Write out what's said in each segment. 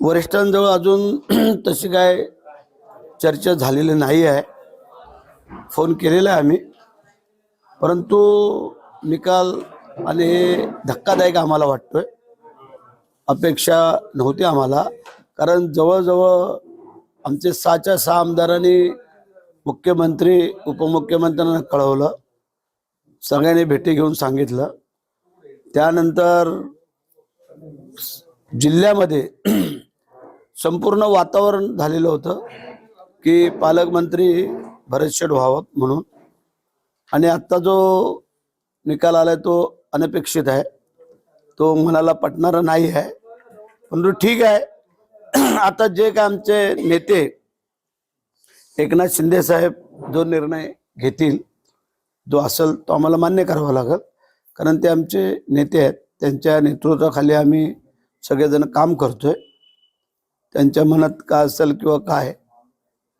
वरिष्ठांजवळ अजून तशी काय चर्चा झालेली नाही आहे. फोन केलेला आहे आम्ही. परंतु निकाल आणि हे धक्कादायक आम्हाला वाटतोय. अपेक्षा नव्हती आम्हाला. कारण जवळजवळ आमचे सहाच्या सहा आमदारांनी मुख्यमंत्री उपमुख्यमंत्र्यांना कळवलं. सगळ्यांनी भेटी घेऊन सांगितलं. त्यानंतर जिल्ह्यामध्ये संपूर्ण वातावरण झालेलं होतं की पालकमंत्री भरत शेठ व्हावं म्हणून. आणि आत्ता जो निकाल आलाय तो अनपेक्षित आहे. तो मनाला पटणारा नाही आहे. परंतु ठीक आहे. आता जे काय आमचे नेते एकनाथ शिंदे साहेब जो निर्णय घेतील जो असेल तो आम्हाला मान्य करावा लागेल. कारण ते आमचे नेते आहेत. त्यांच्या नेतृत्वाखाली आम्ही सगळेजण काम करतोय. त्यांच्या मनात काय असेल किंवा काय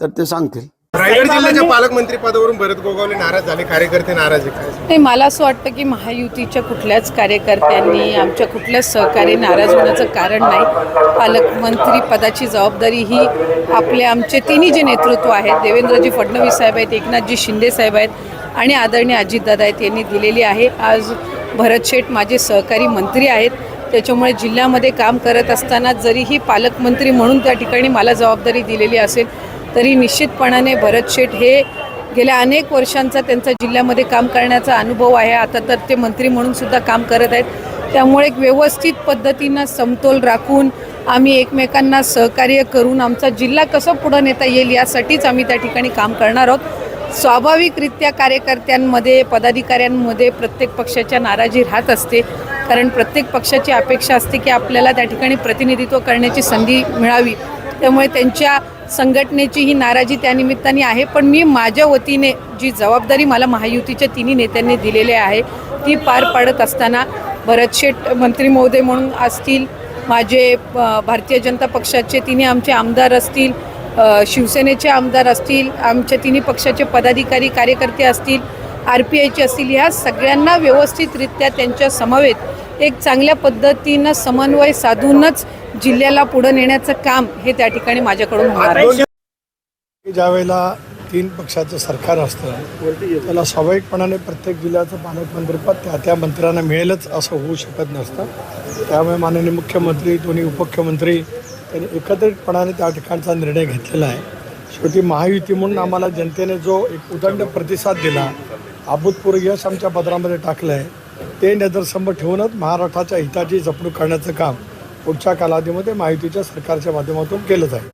तर ते सांगतील. रायगड जिल्ह्याच्या पालकमंत्री पदावरून भरत गोगावले नाराज झाले. कार्यकर्ते नाराज आहे काय नाही मला असं वाटतं की महायुतीच्या कुठल्याच कार्यकर्त्यांनी आमच्या कुठल्याच सहकारी नाराज होण्याचं कारण नाही. पालकमंत्री पदाची जबाबदारी ही आपले आमचे तिन्ही जे नेतृत्व आहेत देवेंद्रजी फडणवीस साहेब आहेत एकनाथजी शिंदे साहेब आहेत आणि आदरणीय अजितदादा आहेत यांनी दिलेली आहे. आज भरत शेठ माझे सहकारी मंत्री आहेत. त्याच्यामुळे जिल्ह्यामध्ये काम करत असताना जरीही पालकमंत्री म्हणून त्या ठिकाणी मला जबाबदारी दिलेली असेल तरी निश्चितपणाने भरत शेठ हे गेल्या अनेक वर्षांचा त्यांचा जिल्ह्यामध्ये काम करण्याचा अनुभव आहे. आता तर ते मंत्री म्हणून सुद्धा काम करत आहेत. त्यामुळे एक व्यवस्थित पद्धतीनं समतोल राखून आम्ही एकमेकांना सहकार्य करून आमचा जिल्हा कसं पुढं नेता येईल यासाठीच आम्ही त्या ठिकाणी काम करणार आहोत. स्वाभाविकरित्या कार्यकर्त्यांमध्ये पदाधिकाऱ्यांमध्ये प्रत्येक पक्षाच्या नाराजी राहत असते. कारण प्रत्येक पक्षाची अपेक्षा असते की आपल्याला त्या ठिकाणी प्रतिनिधित्व करण्याची संधी मिळावी. त्यामुळे त्यांच्या संघटनेची ही नाराजी त्यानिमित्ताने आहे. पण मी माझ्या वतीने जी जबाबदारी मला महायुतीच्या तिन्ही नेत्यांनी दिलेली आहे ती पार पाडत असताना भरत शेठ मंत्री महोदय म्हणून असतील माझे भारतीय जनता पक्षाचे तिन्ही आमचे आमदार असतील शिवसेनेचे आमदार असतील आमच्या तिन्ही पक्षाचे पदाधिकारी कार्यकर्ते असतील आर पी आयची असतील ह्या सगळ्यांना व्यवस्थितरित्या त्यांच्या समवेत एक चांगल्या पद्धतीनं समन्वय साधूनच जिल्ह्याला पुढं नेण्याचं काम हे त्या ठिकाणी माझ्याकडून होणार आहे. ज्या वेळेला तीन पक्षाचं सरकार असतं त्याला स्वाभाविकपणाने प्रत्येक जिल्ह्याचं पालकमंत्रीपद त्या त्या मंत्र्यांना मिळेलच असं होऊ शकत नसतं. त्यामुळे माननीय मुख्यमंत्री दोन्ही उपमुख्यमंत्री त्यांनी एकत्रितपणाने त्या ठिकाणचा निर्णय घेतलेला आहे. शेवटी महायुती म्हणून आम्हाला जनतेने जो एक उदंड प्रतिसाद दिला अभूतपूर्व यश आमच्या पदरामध्ये टाकलं आहे ते नजरसंभ ठेवूनच महाराष्ट्राच्या हिताची जपणूक करण्याचं काम पुढच्या कालावधीमध्ये माहितीच्या सरकारच्या माध्यमातून केलं जाईल